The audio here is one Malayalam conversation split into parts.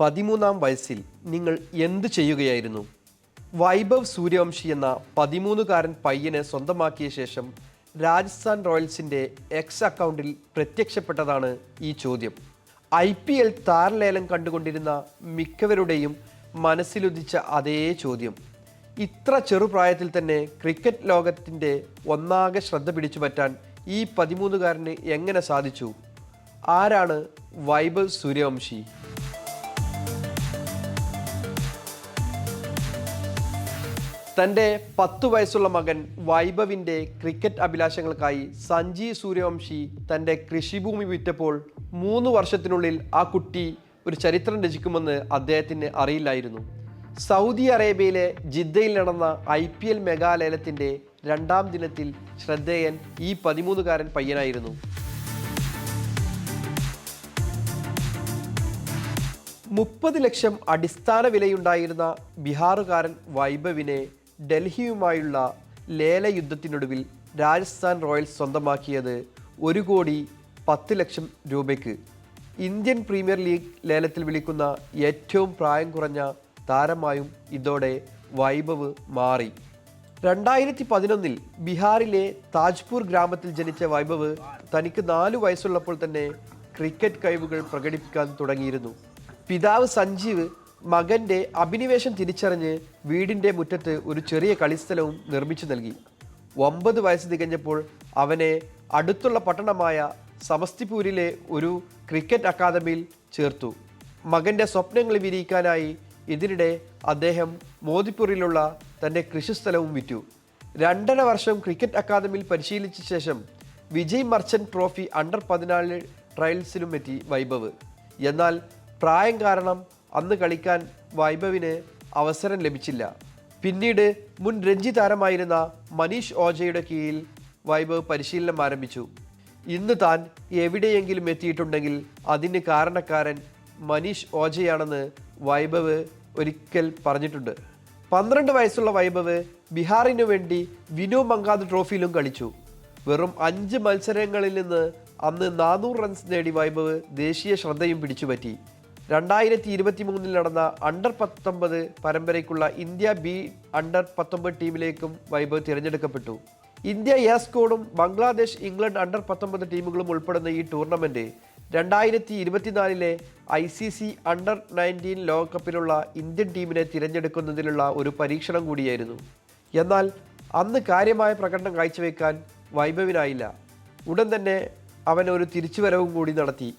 പതിമൂന്നാം വയസ്സിൽ നിങ്ങൾ എന്ത് ചെയ്യുകയായിരുന്നു? വൈഭവ് സൂര്യവംശി എന്ന പതിമൂന്നുകാരൻ പയ്യനെ സ്വന്തമാക്കിയ ശേഷം രാജസ്ഥാൻ റോയൽസിന്റെ എക്സ് അക്കൗണ്ടിൽ പ്രത്യക്ഷപ്പെട്ടതാണ് ഈ ചോദ്യം. ഐ പി എൽ താരലേലം കണ്ടുകൊണ്ടിരുന്ന മിക്കവരുടെയും മനസ്സിലുദിച്ച അതേ ചോദ്യം. ഇത്ര ചെറുപ്രായത്തിൽ തന്നെ ക്രിക്കറ്റ് ലോകത്തിന്റെ ഒന്നാകെ ശ്രദ്ധ പിടിച്ചു പറ്റാൻ ഈ പതിമൂന്നുകാരന് എങ്ങനെ സാധിച്ചു? ആരാണ് വൈഭവ് സൂര്യവംശി? തന്റെ പത്തു വയസ്സുള്ള മകൻ വൈഭവിന്റെ ക്രിക്കറ്റ് അഭിലാഷങ്ങൾക്കായി സഞ്ജി സൂര്യവംശി തന്റെ കൃഷിഭൂമി വിറ്റപ്പോൾ മൂന്ന് വർഷത്തിനുള്ളിൽ ആ കുട്ടി ഒരു ചരിത്രം രചിക്കുമെന്ന് അദ്ദേഹത്തിന് അറിയില്ലായിരുന്നു. സൗദി അറേബ്യയിലെ ജിദ്ദയിൽ നടന്ന ഐ പി എൽ മെഗാലേലത്തിന്റെ രണ്ടാം ദിനത്തിൽ ശ്രദ്ധേയൻ ഈ പതിമൂന്നുകാരൻ പയ്യനായിരുന്നു. മുപ്പത് ലക്ഷം അടിസ്ഥാന വിലയുണ്ടായിരുന്ന ബീഹാറുകാരൻ വൈഭവിനെ ഡൽഹിയുമായുള്ള ലേലയുദ്ധത്തിനൊടുവിൽ രാജസ്ഥാൻ റോയൽസ് സ്വന്തമാക്കിയത് ഒരു കോടി പത്ത് ലക്ഷം രൂപയ്ക്ക്. ഇന്ത്യൻ പ്രീമിയർ ലീഗ് ലേലത്തിൽ വിളിക്കുന്ന ഏറ്റവും പ്രായം കുറഞ്ഞ താരമായും ഇതോടെ വൈഭവ് മാറി. രണ്ടായിരത്തി പതിനൊന്നിൽ ബീഹാറിലെ താജ്പൂർ ഗ്രാമത്തിൽ ജനിച്ച വൈഭവ് തനിക്ക് നാല് വയസ്സുള്ളപ്പോൾ തന്നെ ക്രിക്കറ്റ് കഴിവുകൾ പ്രകടിപ്പിക്കാൻ തുടങ്ങിയിരുന്നു. പിതാവ് സഞ്ജീവ് മകന്റെ അഭിനിവേശം തിരിച്ചറിഞ്ഞ് വീടിന്റെ മുറ്റത്ത് ഒരു ചെറിയ കളിസ്ഥലവും നിർമ്മിച്ചു നൽകി. ഒമ്പത് വയസ്സ് തികഞ്ഞപ്പോൾ അവനെ അടുത്തുള്ള പട്ടണമായ സമസ്തിപൂരിലെ ഒരു ക്രിക്കറ്റ് അക്കാദമിയിൽ ചേർത്തു. മകന്റെ സ്വപ്നങ്ങൾ വിരിയിക്കാനായി ഇതിനിടെ അദ്ദേഹം മോദിപ്പൂരിലുള്ള തന്റെ കൃഷിസ്ഥലവും വിറ്റു. രണ്ടര വർഷം ക്രിക്കറ്റ് അക്കാദമിയിൽ പരിശീലിച്ച ശേഷം വിജയ് മർച്ചന്റ് ട്രോഫി അണ്ടർ പതിനാല് ട്രയൽസിലും എത്തി വൈഭവ്. എന്നാൽ പ്രായം കാരണം അന്ന് കളിക്കാൻ വൈഭവിന് അവസരം ലഭിച്ചില്ല. പിന്നീട് മുൻ രഞ്ജി താരമായിരുന്ന മനീഷ് ഓജയുടെ കീഴിൽ വൈഭവ് പരിശീലനം ആരംഭിച്ചു. ഇന്ന് താൻ എവിടെയെങ്കിലും എത്തിയിട്ടുണ്ടെങ്കിൽ അതിന് കാരണക്കാരൻ മനീഷ് ഓജയാണെന്ന് വൈഭവ് ഒരിക്കൽ പറഞ്ഞിട്ടുണ്ട്. പന്ത്രണ്ട് വയസ്സുള്ള വൈഭവ് ബീഹാറിനു വേണ്ടി വിനു മങ്കാദ് ട്രോഫിയിലും കളിച്ചു. വെറും അഞ്ച് മത്സരങ്ങളിൽ നിന്ന് അന്ന് നാനൂറ് റൺസ് നേടി വൈഭവ് ദേശീയ ശ്രദ്ധയും പിടിച്ചുപറ്റി. രണ്ടായിരത്തി ഇരുപത്തി മൂന്നിൽ നടന്ന അണ്ടർ പത്തൊമ്പത് പരമ്പരയ്ക്കുള്ള ഇന്ത്യ ബി അണ്ടർ പത്തൊമ്പത് ടീമിലേക്കും വൈഭവ് തിരഞ്ഞെടുക്കപ്പെട്ടു. ഇന്ത്യ എ സ്കോഡും ബംഗ്ലാദേശ് ഇംഗ്ലണ്ട് അണ്ടർ പത്തൊമ്പത് ടീമുകളും ഉൾപ്പെടുന്ന ഈ ടൂർണമെന്റ് രണ്ടായിരത്തി ഇരുപത്തിനാലിലെ I C C under nineteen ലോകകപ്പിലുള്ള Indian ടീമിനെ തിരഞ്ഞെടുക്കുന്നതിലുള്ള ഒരു പരീക്ഷണം കൂടിയായിരുന്നു. എന്നാൽ അന്ന് കാര്യമായ പ്രകടനം കാഴ്ചവെക്കാൻ വൈഭവിനായില്ല. ഉടൻ തന്നെ അവൻ ഒരു തിരിച്ചുവരവും കൂടി നടത്തി.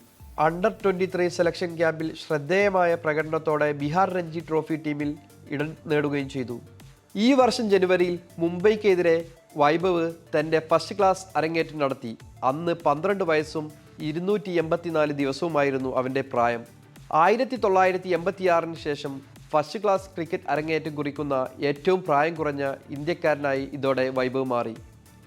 അണ്ടർ ട്വന്റി ത്രീ സെലക്ഷൻ ക്യാമ്പിൽ ശ്രദ്ധേയമായ പ്രകടനത്തോടെ ബീഹാർ രഞ്ജി ട്രോഫി ടീമിൽ ഇടം നേടുകയും ചെയ്തു. ഈ വർഷം ജനുവരിയിൽ മുംബൈക്കെതിരെ വൈഭവ് തന്റെ ഫസ്റ്റ് ക്ലാസ് അരങ്ങേറ്റം നടത്തി. അന്ന് പന്ത്രണ്ട് വയസ്സും ഇരുന്നൂറ്റി എൺപത്തിനാല് ദിവസവുമായിരുന്നു അവന്റെ പ്രായം. ആയിരത്തി തൊള്ളായിരത്തി എൺപത്തിയാറിന് ശേഷം ഫസ്റ്റ് ക്ലാസ് ക്രിക്കറ്റ് അരങ്ങേറ്റം കുറിക്കുന്ന ഏറ്റവും പ്രായം കുറഞ്ഞ ഇന്ത്യക്കാരനായി ഇതോടെ വൈഭവ് മാറി.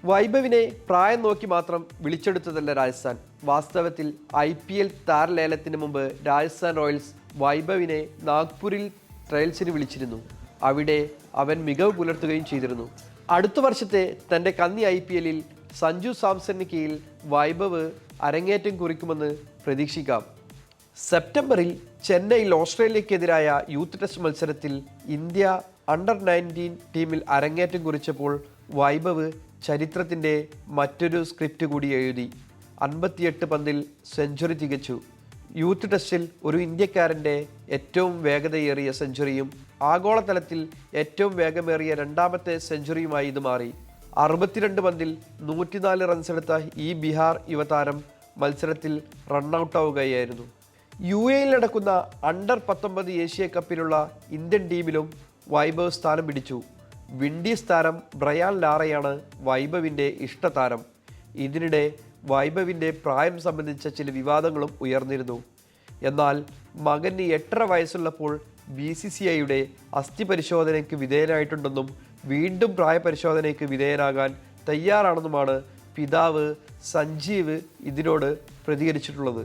വൈഭവിനെ പ്രായം നോക്കി മാത്രം വിളിച്ചെടുത്തതല്ല രാജസ്ഥാൻ. വാസ്തവത്തിൽ ഐ പി എൽ താരലേലത്തിന് മുമ്പ് രാജസ്ഥാൻ റോയൽസ് വൈഭവിനെ നാഗ്പൂരിൽ ട്രയൽസിന് വിളിച്ചിരുന്നു. അവിടെ അവൻ മികവ് പുലർത്തുകയും ചെയ്തിരുന്നു. അടുത്ത വർഷത്തെ തന്റെ കന്നി ഐ പി എല്ലിൽ സഞ്ജു സാംസണിന് കീഴിൽ വൈഭവ് അരങ്ങേറ്റം കുറിക്കുമെന്ന് പ്രതീക്ഷിക്കാം. സെപ്റ്റംബറിൽ ചെന്നൈയിൽ ഓസ്ട്രേലിയക്കെതിരായ യൂത്ത് ടെസ്റ്റ് മത്സരത്തിൽ ഇന്ത്യ അണ്ടർ നയന്റീൻ ടീമിൽ അരങ്ങേറ്റം കുറിച്ചപ്പോൾ വൈഭവ് ചരിത്രത്തിന്റെ മറ്റൊരു സ്ക്രിപ്റ്റ് കൂടി എഴുതി. അൻപത്തിയെട്ട് പന്തിൽ സെഞ്ചുറി തികച്ചു. യൂത്ത് ടെസ്റ്റിൽ ഒരു ഇന്ത്യക്കാരന്റെ ഏറ്റവും വേഗതയേറിയ സെഞ്ചുറിയും ആഗോളതലത്തിൽ ഏറ്റവും വേഗമേറിയ രണ്ടാമത്തെ സെഞ്ചുറിയുമായി ഇത് മാറി. അറുപത്തിരണ്ട് പന്തിൽ നൂറ്റിനാല് റൺസ് എടുത്ത ഈ ബീഹാർ യുവതാരം മത്സരത്തിൽ റണ്ണൌട്ടാവുകയായിരുന്നു. യു എയിൽ നടക്കുന്ന അണ്ടർ പത്തൊമ്പത് ഏഷ്യ കപ്പിലുള്ള ഇന്ത്യൻ ടീമിലും വൈഭവ് സ്ഥാനം പിടിച്ചു. വിൻഡീസ് താരം ബ്രയാൻ ലാറയാണ് വൈഭവിന്റെ ഇഷ്ടതാരം. ഇതിനിടെ വൈഭവിന്റെ പ്രായം സംബന്ധിച്ച ചില വിവാദങ്ങളും ഉയർന്നിരുന്നു. എന്നാൽ മകന് എട്ടര വയസ്സുള്ളപ്പോൾ ബി സി സി ഐയുടെ അസ്ഥി പരിശോധനയ്ക്ക് വിധേയനായിട്ടുണ്ടെന്നും വീണ്ടും പ്രായപരിശോധനയ്ക്ക് വിധേയനാകാൻ തയ്യാറാണെന്നുമാണ് പിതാവ് സഞ്ജീവ് ഇതിനോട് പ്രതികരിച്ചിട്ടുള്ളത്.